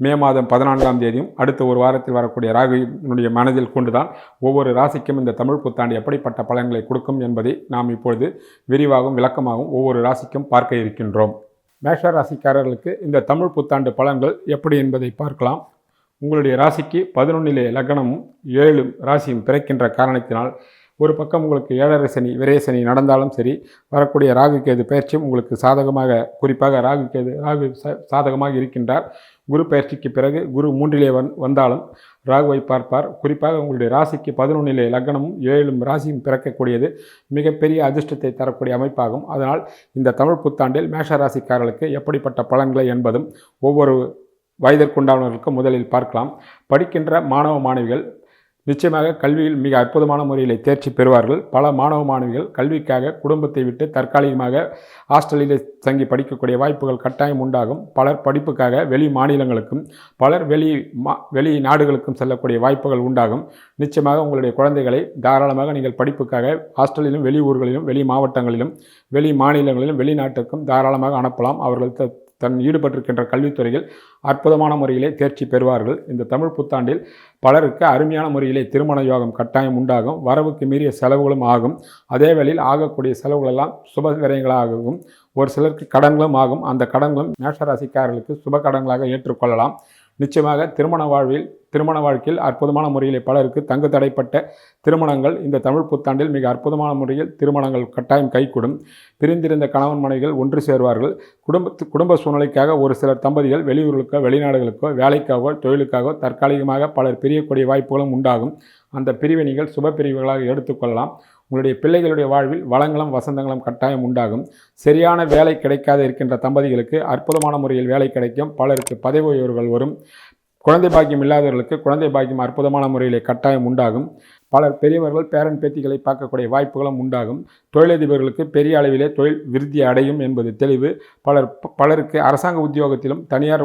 மே மாதம் பதினான்காம் தேதியும் அடுத்த ஒரு வாரத்தில் வரக்கூடிய ராகுவினுடைய மனதில் கொண்டுதான் ஒவ்வொரு ராசிக்கும் இந்த தமிழ் புத்தாண்டு எப்படிப்பட்ட பலன்களை கொடுக்கும் என்பதை நாம் இப்பொழுது விரிவாகவும் விளக்கமாகவும் ஒவ்வொரு ராசிக்கும் பார்க்க இருக்கின்றோம். மேஷ ராசிக்காரர்களுக்கு இந்த தமிழ் புத்தாண்டு பலன்கள் எப்படி என்பதை பார்க்கலாம். உங்களுடைய ராசிக்கு பதினொன்னிலே லக்னமும் ஏழு ராசியும் பிறக்கின்ற காரணத்தினால் ஒரு பக்கம் உங்களுக்கு ஏழரை சனி விரய சனி நடந்தாலும் சரி வரக்கூடிய ராகு கேது பயிற்சியும் உங்களுக்கு சாதகமாக குறிப்பாக ராகு கேது ராகு சாதகமாக இருக்கின்றார். குரு பயிற்சிக்கு பிறகு குரு மூன்றிலே வந் வந்தாலும் ராகுவை பார்ப்பார். குறிப்பாக உங்களுடைய ராசிக்கு பதினொன்றிலே லக்னமும் ஏழும் ராசியும் பிறக்கக்கூடியது மிகப்பெரிய அதிர்ஷ்டத்தை தரக்கூடிய அமைப்பாகும். அதனால் இந்த தமிழ் புத்தாண்டில் மேஷ ராசிக்காரர்களுக்கு எப்படிப்பட்ட பலன்களை என்பதும் ஒவ்வொரு வயதிற்குண்டானவர்களுக்கு முதலில் பார்க்கலாம். படிக்கின்ற மாணவ மாணவிகள் நிச்சயமாக கல்வியில் மிக அற்புதமான முறையில் தேர்ச்சி பெறுவார்கள். பல மாணவ மாணவிகள் கல்விக்காக குடும்பத்தை விட்டு தற்காலிகமாக ஹாஸ்டலில் தங்கி படிக்கக்கூடிய வாய்ப்புகள் கட்டாயம் உண்டாகும். பலர் படிப்புக்காக வெளி மாநிலங்களுக்கும் பலர் வெளி மா வெளி நாடுகளுக்கும் செல்லக்கூடிய வாய்ப்புகள் உண்டாகும். நிச்சயமாக உங்களுடைய குழந்தைகளை தாராளமாக நீங்கள் படிப்புக்காக ஹாஸ்டலிலும் வெளி ஊர்களிலும் வெளி மாவட்டங்களிலும் வெளி மாநிலங்களிலும் வெளிநாட்டுக்கும் தாராளமாக அனுப்பலாம். அவர்கள் த- தன் ஈடுபட்டிருக்கின்ற கல்வித்துறையில் அற்புதமான முறையிலே தேர்ச்சி பெறுவார்கள். இந்த தமிழ் புத்தாண்டில் பலருக்கு அருமையான முறையிலே திருமண யோகம் கட்டாயம் உண்டாகும். வரவுக்கு மீறிய செலவுகளும் ஆகும். அதே வேளையில் ஆகக்கூடிய செலவுகளெல்லாம் சுப விரயங்களாகவும் ஒரு சிலருக்கு கடன்களும் ஆகும். அந்த கடன்களும் மேஷராசிக்காரர்களுக்கு சுப கடன்களாக ஏற்றுக்கொள்ளலாம். நிச்சயமாக திருமண வாழ்வில் திருமண வாழ்க்கையில் அற்புதமான முறையில் பலருக்கு தங்கு தடைப்பட்ட திருமணங்கள். இந்த தமிழ் புத்தாண்டில் மிக அற்புதமான முறையில் திருமணங்கள் கட்டாயம் கைகூடும். பிரிந்திருந்த கணவன் மனைவிகள் ஒன்று சேர்வார்கள். குடும்ப குடும்ப சூழ்நிலைக்காக ஒரு சிலர் தம்பதிகள் வெளியூர்களுக்கோ வெளிநாடுகளுக்கோ வேலைக்காகவோ தொழிலுக்காகவோ தற்காலிகமாக பலர் பிரியக்கூடிய வாய்ப்புகளும் உண்டாகும். அந்த பிரிவை நீங்கள் சுப பிரிவுகளாக எடுத்துக்கொள்ளலாம் உங்களுடைய பிள்ளைகளுடைய வாழ்வில் வளங்களும் வசந்தங்களும் கட்டாயம் உண்டாகும். சரியான வேலை கிடைக்காத இருக்கின்ற தம்பதிகளுக்கு அற்புதமான முறையில் வேலை கிடைக்கும். பலருக்கு பதவி உயர்வுகள் வரும். குழந்தை பாக்கியம் இல்லாதவர்களுக்கு குழந்தை பாக்கியம் அற்புதமான முறையிலே கட்டாயம் உண்டாகும். பலர் பெரியவர்கள் பேரன் பேத்திகளை பார்க்கக்கூடிய வாய்ப்புகளும் உண்டாகும். தொழிலதிபர்களுக்கு பெரிய அளவிலே தொழில் விருத்தி அடையும் என்பது தெளிவு. பலர் பலருக்கு அரசாங்க உத்தியோகத்திலும் தனியார்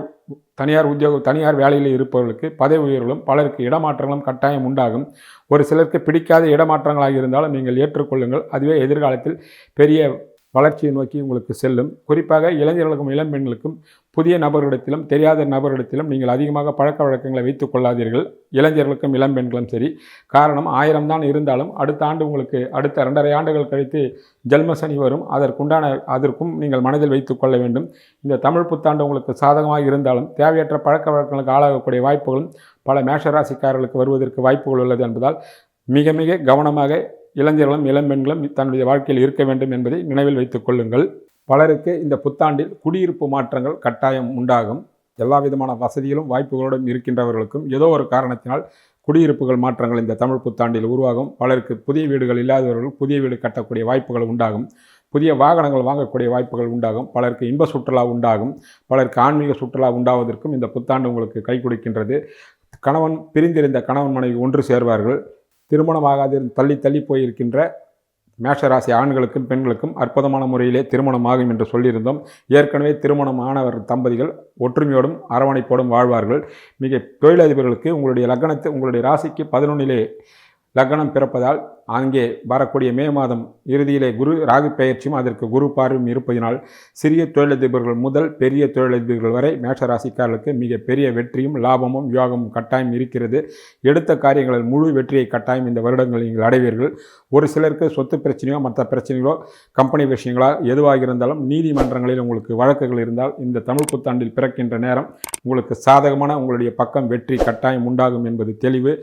தனியார் உத்தியோக தனியார் வேலையில் இருப்பவர்களுக்கு பதவி உயர்வுகளும் பலருக்கு இடமாற்றங்களும் கட்டாயம் உண்டாகும். ஒரு சிலருக்கு பிடிக்காத இடமாற்றங்களாக இருந்தாலும் நீங்கள் ஏற்றுக்கொள்ளுங்கள். அதுவே எதிர்காலத்தில் பெரிய வளர்ச்சியை நோக்கி உங்களுக்கு செல்லும். குறிப்பாக இளைஞர்களுக்கும் இளம்பெண்களுக்கும் புதிய நபர்களிடத்திலும் தெரியாத நபர்களிடத்திலும் நீங்கள் அதிகமாக பழக்க வழக்கங்களை வைத்துக் கொள்ளாதீர்கள். இளைஞர்களுக்கும் இளம்பெண்களும் சரி. காரணம் ஆயிரம் தான் இருந்தாலும் அடுத்த ஆண்டு உங்களுக்கு அடுத்த ரெண்டரை ஆண்டுகள் கழித்து ஜென்மசனி வரும். அதற்குண்டான அதற்கும் நீங்கள் மனதில் வைத்துக் கொள்ள வேண்டும். இந்த தமிழ் புத்தாண்டு உங்களுக்கு சாதகமாக இருந்தாலும் தேவையற்ற பழக்க வழக்கங்களுக்கு ஆளாகக்கூடிய வாய்ப்புகளும் பல மேஷராசிக்காரர்களுக்கு வருவதற்கு வாய்ப்புகள் உள்ளது என்பதால் மிக மிக கவனமாக இளைஞர்களும் இளம்பெண்களும் தன்னுடைய வாழ்க்கையில் இருக்க வேண்டும் என்பதை நினைவில் வைத்துக் கொள்ளுங்கள். பலருக்கு இந்த புத்தாண்டில் குடியிருப்பு மாற்றங்கள் கட்டாயம் உண்டாகும். எல்லா விதமான வசதிகளும் வாய்ப்புகளோடும் இருக்கின்றவர்களுக்கும் ஏதோ ஒரு காரணத்தினால் குடியிருப்புகள் மாற்றங்கள் இந்த தமிழ் புத்தாண்டில் உருவாகும். பலருக்கு புதிய வீடுகள் இல்லாதவர்கள் புதிய வீடு கட்டக்கூடிய வாய்ப்புகள் உண்டாகும். புதிய வாகனங்கள் வாங்கக்கூடிய வாய்ப்புகள் உண்டாகும். பலருக்கு இன்ப சுற்றுலா உண்டாகும். பலருக்கு ஆன்மீக சுற்றுலா உண்டாவதற்கும் இந்த புத்தாண்டு உங்களுக்கு கை கொடுக்கின்றது. கணவன் பிரிந்திருந்த கணவன் மனைவி ஒன்று சேர்வார்கள். திருமணமாகாது தள்ளி தள்ளி போயிருக்கின்ற மேஷராசி ஆண்களுக்கும் பெண்களுக்கும் அற்புதமான முறையிலே திருமணமாகும் என்று சொல்லியிருந்தோம். ஏற்கனவே திருமணம் ஆனவர் தம்பதிகள் ஒற்றுமையோடும் அரவணைப்போடும் வாழ்வார்கள். மிக தொழிலதிபர்களுக்கு உங்களுடைய லக்னத்தை உங்களுடைய ராசிக்கு பதினொன்னிலே லக்னம் பிறப்பதால் அங்கே வரக்கூடிய மே மாதம் இறுதியிலே குரு ராகு பெயர்ச்சியும் அதற்கு குரு பார்வையும் இருப்பதினால் சிறிய தொழிலதிபர்கள் முதல் பெரிய தொழிலதிபர்கள் வரை மேஷராசிக்காரர்களுக்கு மிக பெரிய வெற்றியும் லாபமும் யோகமும் கட்டாயம் இருக்கிறது. எடுத்த காரியங்களில் முழு வெற்றியை கட்டாயம் இந்த வருடங்கள் நீங்கள் அடைவீர்கள். ஒரு சிலருக்கு சொத்து பிரச்சனையோ மற்ற பிரச்சனைகளோ கம்பெனி விஷயங்களா எதுவாக இருந்தாலும் நீதிமன்றங்களில் உங்களுக்கு வழக்குகள் இருந்தால் இந்த தமிழ் புத்தாண்டில் பிறக்கின்ற நேரம் உங்களுக்கு சாதகமான உங்களுடைய பக்கம் வெற்றி கட்டாயம் உண்டாகும் என்பது தெளிவு.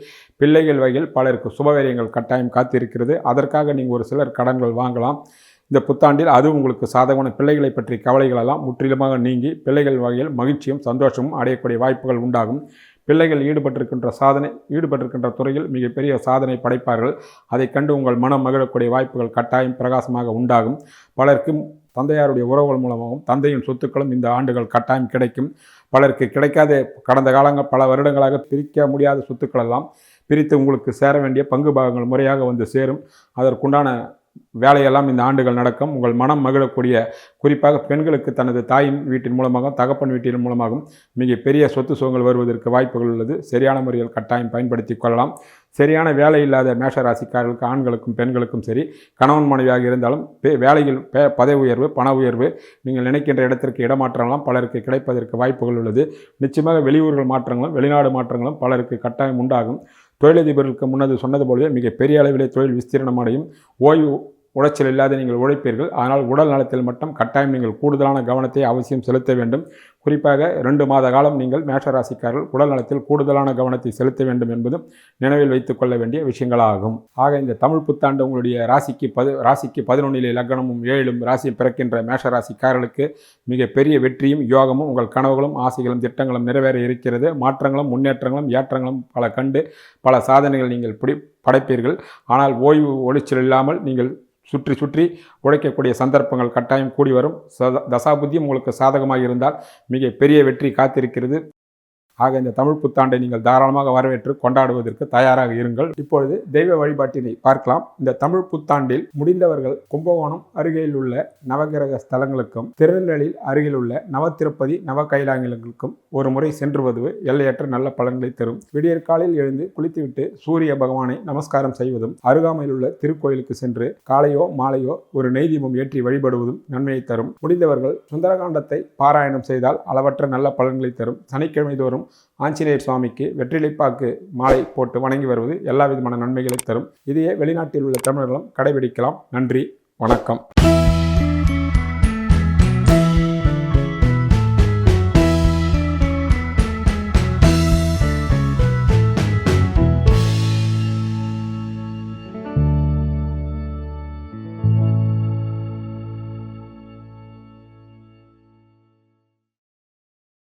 பிள்ளைகள் வகையில் பலருக்கு சுபவேரியங்கள் கட்டாயம் காத்திருக்கிறது. அதற்காக நீங்கள் ஒரு சிலர் கடன்கள் வாங்கலாம். இந்த புத்தாண்டில் அது உங்களுக்கு சாதகமான பிள்ளைகளை பற்றி கவலைகளெல்லாம் முற்றிலுமாக நீங்கி பிள்ளைகள் வகையில் மகிழ்ச்சியும் சந்தோஷமும் அடையக்கூடிய வாய்ப்புகள் உண்டாகும். பிள்ளைகள் ஈடுபட்டிருக்கின்ற சாதனை ஈடுபட்டிருக்கின்ற துறையில் மிகப்பெரிய சாதனை படைப்பார்கள். அதை கண்டு உங்கள் மனம் மகிழக்கூடிய வாய்ப்புகள் கட்டாயம் பிரகாசமாக உண்டாகும். பலருக்கும் தந்தையாருடைய உறவுகள் மூலமாகவும் தந்தையின் சொத்துக்களும் இந்த ஆண்டுகள் கட்டாயம் கிடைக்கும். பலருக்கு கிடைக்காத கடந்த காலங்கள் பல வருடங்களாக பிரிக்க முடியாத சொத்துக்கள் எல்லாம் பிரித்து உங்களுக்கு சேர வேண்டிய பங்கு பாகங்கள் முறையாக வந்து சேரும். அதற்குண்டான வேலையெல்லாம் இந்த ஆண்டுகள் நடக்கும். உங்கள் மனம் மகிழக்கூடிய குறிப்பாக பெண்களுக்கு தனது தாயின் வீட்டின் மூலமாகவும் தகப்பன் வீட்டின் மூலமாகவும் மிக பெரிய சொத்து சுகங்கள் வருவதற்கு வாய்ப்புகள் உள்ளது. சரியான முறையில் கட்டாயம் பயன்படுத்தி கொள்ளலாம். சரியான வேலை இல்லாத மேஷராசிக்காரர்களுக்கு ஆண்களுக்கும் பெண்களுக்கும் சரி கணவன் மனைவியாக இருந்தாலும் பே- வேலையில் பே பதவி உயர்வு பண உயர்வு நீங்கள் நினைக்கின்ற இடத்திற்கு இடமாற்றம்லாம் பலருக்கு கிடைப்பதற்கு வாய்ப்புகள் உள்ளது. நிச்சயமாக வெளியூர்கள் மாற்றங்களும் வெளிநாடு மாற்றங்களும் பலருக்கு கட்டாயம் உண்டாகும். தொழிலதிபர்களுக்கு முன்னது சொன்னது போலவே மிக பெரிய அளவிலே தொழில் விஸ்தீரணம் அடையும். ஓய்வு உளைச்சல் இல்லாத நீங்கள் உழைப்பீர்கள். ஆனால் உடல் நலத்தில் மட்டும் கட்டாயம் நீங்கள் கூடுதலான கவனத்தை அவசியம் செலுத்த வேண்டும். குறிப்பாக ரெண்டு மாத காலம் நீங்கள் மேஷராசிக்காரர்கள் உடல் நலத்தில் கூடுதலான கவனத்தை செலுத்த வேண்டும் என்பதும் நினைவில் வைத்துக் கொள்ள வேண்டிய விஷயங்களாகும். ஆக இந்த தமிழ் புத்தாண்டு உங்களுடைய ராசிக்கு பது ராசிக்கு பதினொன்னிலே லக்னமும் ஏழும் ராசி பிறக்கின்ற மேஷராசிக்காரர்களுக்கு மிகப்பெரிய வெற்றியும் யோகமும் உங்கள் கனவுகளும் ஆசைகளும் திட்டங்களும் நிறைவேற இருக்கிறது. மாற்றங்களும் முன்னேற்றங்களும் ஏற்றங்களும் பல கண்டு பல சாதனைகள் நீங்கள் பிடி படைப்பீர்கள். ஆனால் ஓய்வு ஒளிச்சல் இல்லாமல் நீங்கள் சுற்றி சுற்றி உழைக்கக்கூடிய சந்தர்ப்பங்கள் கட்டாயம் கூடி வரும். சத தசாபுத்தியும் உங்களுக்கு சாதகமாக இருந்தால் மிக பெரிய வெற்றி காத்திருக்கிறது. ஆக இந்த தமிழ் புத்தாண்டை நீங்கள் தாராளமாக வரவேற்று கொண்டாடுவதற்கு தயாராக இருங்கள். இப்பொழுது தெய்வ வழிபாட்டினை பார்க்கலாம். இந்த தமிழ் புத்தாண்டில் முடிந்தவர்கள் கும்பகோணம் அருகில் உள்ள நவகிரக ஸ்தலங்களுக்கும் திருநெல்வேலியில் அருகில் உள்ள நவத்திருப்பதி நவ கைலாயங்களுக்கும் ஒரு முறை சென்று வருவது எல்லையற்ற நல்ல பலன்களை தரும். விடியற்காலில் எழுந்து குளித்துவிட்டு சூரிய பகவானை நமஸ்காரம் செய்வதும் அருகாமையில் உள்ள திருக்கோயிலுக்கு சென்று காலையோ மாலையோ ஒரு நெய்தீபம் ஏற்றி வழிபடுவதும் நன்மையை தரும். முடிந்தவர்கள் சுந்தரகாண்டத்தை பாராயணம் செய்தால் அளவற்ற நல்ல பலன்களை தரும். சனிக்கிழமை தோறும் ஆஞ்சநேயர் சுவாமிக்கு வெற்றிலைப்பாக்கு மாலை போட்டு வணங்கி வருவது எல்லா விதமான நன்மைகளை தரும். இதையே வெளிநாட்டில் உள்ள தமிழர்களும் கடைபிடிக்கலாம். நன்றி. வணக்கம்.